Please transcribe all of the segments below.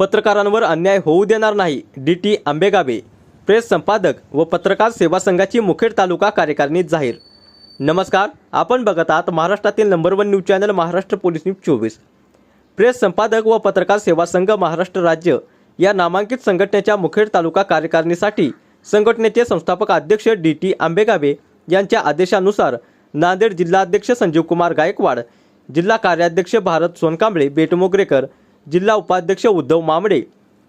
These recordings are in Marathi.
पत्रकारांवर अन्याय होऊ देणार नाही डी टी आंबेगावे. प्रेस संपादक व पत्रकार सेवा संघाची मुखेड तालुका कार्यकारिणी जाहीर. नमस्कार आपण बघत आहात महाराष्ट्रातील number one news channel Maharashtra police news चोवीस. प्रेस संपादक व पत्रकार सेवा संघ महाराष्ट्र राज्य या नामांकित संघटनेच्या मुखेड तालुका कार्यकारिणीसाठी संघटनेचे संस्थापक अध्यक्ष डी टी आंबेगावे यांच्या आदेशानुसार नांदेड जिल्हाध्यक्ष संजीव कुमार गायकवाड जिल्हा कार्याध्यक्ष भारत सोनकांबळे बेटमोगरेकर जिल्हा उपाध्यक्ष उद्धव मामडे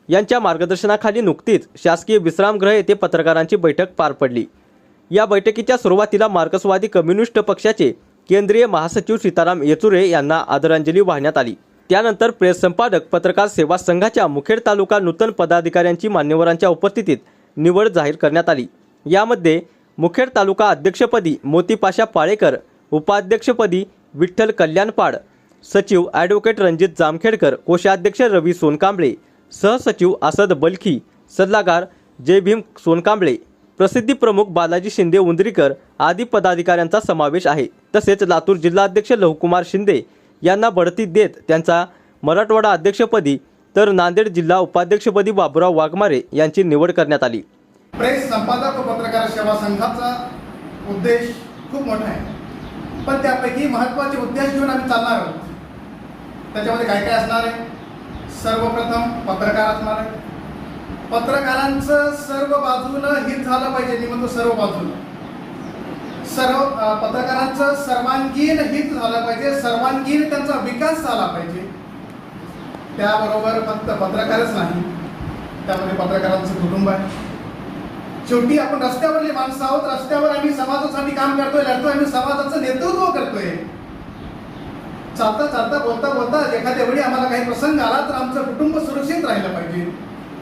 यांच्या मार्गदर्शनाखाली नुकतीच शासकीय विश्रामगृह येथे पत्रकारांची बैठक पार पडली. या बैठकीच्या सुरुवातीला मार्क्सवादी कम्युनिस्ट पक्षाचे केंद्रीय महासचिव सीताराम येचुरे यांना आदरांजली वाहण्यात आली. त्यानंतर प्रेस संपादक पत्रकार सेवा संघाच्या मुखेड तालुका नूतन पदाधिकाऱ्यांची मान्यवरांच्या उपस्थितीत निवड जाहीर करण्यात आली. यामध्ये मुखेड तालुका अध्यक्षपदी मोतीपाशा पाळेकर उपाध्यक्षपदी विठ्ठल कल्याणपाड सचिव ॲडव्होकेट रणजित जामखेडकर कोषाध्यक्ष रवी सोनकांबळे सहसचिव असद बलखी सल्लागार जय भीम सोनकांबळे प्रसिद्धी प्रमुख बालाजी शिंदे उंदरीकर आदी पदाधिकाऱ्यांचा समावेश आहे. तसेच लातूर जिल्हाध्यक्ष लहुकुमार शिंदे यांना बढती देत त्यांचा मराठवाडा अध्यक्षपदी तर नांदेड जिल्हा उपाध्यक्षपदी बाबुराव वाघमारे यांची निवड करण्यात आली. प्रेस संपादक व पत्रकार सेवा संघाचा उद्देश खूप मोठा आहे. पण त्यापैकी महत्त्वाचे उद्देश घेऊन आम्ही चालणार आहोत. त्याच्यामध्ये काय काय असणार आहे? सर्वप्रथम पत्रकार असणार आहे. पत्रकारांचं सर्व बाजूनं हित झालं पाहिजे मी म्हणतो सर्व बाजूनं. सर्व पत्रकारांचं सर्वांगीण हित झालं पाहिजे सर्वांगीण त्यांचा विकास झाला पाहिजे. त्याबरोबर फक्त पत्रकारच नाही त्यामध्ये पत्रकारांचं कुटुंब आहे. शेवटी आपण रस्त्यावरली माणसं आहोत रस्त्यावर आम्ही समाजासाठी काम करतोय लढतोय आम्ही समाजाचं नेतृत्व करतोय. चालता चालता बोलता बोलता एखाद्या वेळी आम्हाला काही प्रसंग आला तर आमचं कुटुंब सुरक्षित राहिलं पाहिजे.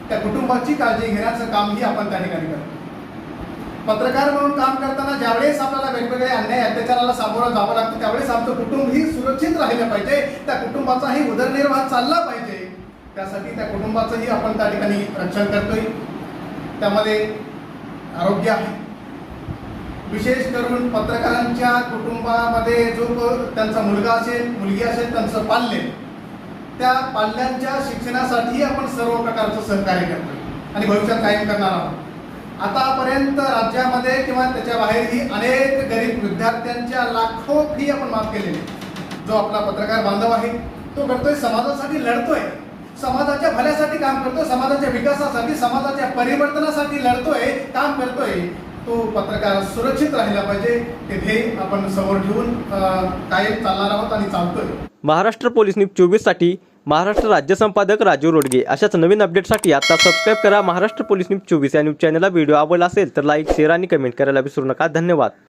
त्या कुटुंबाची काळजी घेण्याचं कामही आपण त्या ठिकाणी करतो. पत्रकार म्हणून काम करताना ज्यावेळेस आपल्याला वेगवेगळ्या अन्याय अत्याचाराला सामोरं जावं लागतं त्यावेळेस आमचं कुटुंब ही सुरक्षित राहिलं पाहिजे. त्या कुटुंबाचाही उदरनिर्वाह चालला पाहिजे. त्यासाठी त्या कुटुंबाचंही आपण त्या ठिकाणी रक्षण करतोय. त्यामध्ये आरोग्य आहे. विशेष करून पत्रकारांच्या कुटुंबामध्ये जो त्यांचा मुलगा असेल मुलगी असेल त्यांचं पाल्य. त्या पाल्यांच्या शिक्षणासाठी आपण सर्व प्रकारचं सहकार्य करतो आणि भविष्यात कायम करणार आहोत. आतापर्यंत राज्यामध्ये किंवा त्याच्या बाहेरही अनेक गरीब विद्यार्थ्यांच्या लाखो फी आपण माफ केलेली जो आपला पत्रकार बांधव आहे तो करतोय समाजासाठी लढतोय. समाजाच्या भल्यासाठी काम करतोय समाजाच्या विकासासाठी समाजाच्या परिवर्तनासाठी लढतोय काम करतोय. तो पत्रकार सुरक्षित राहिला पाहिजे ते ध्येय आपण समोर ठेवून कायम चालणार आहोत आणि चालतोय. महाराष्ट्र पोलीस न्यूज चोवीससाठी महाराष्ट्र राज्य संपादक राजीव रोडगे. अशाच नवीन अपडेटसाठी आता सबस्क्राईब करा महाराष्ट्र पोलीस न्यूज चोवीस या न्यूज चॅनलला व्हिडिओ आवडला असेल तर लाईक शेअर आणि कमेंट करायला विसरू नका. धन्यवाद.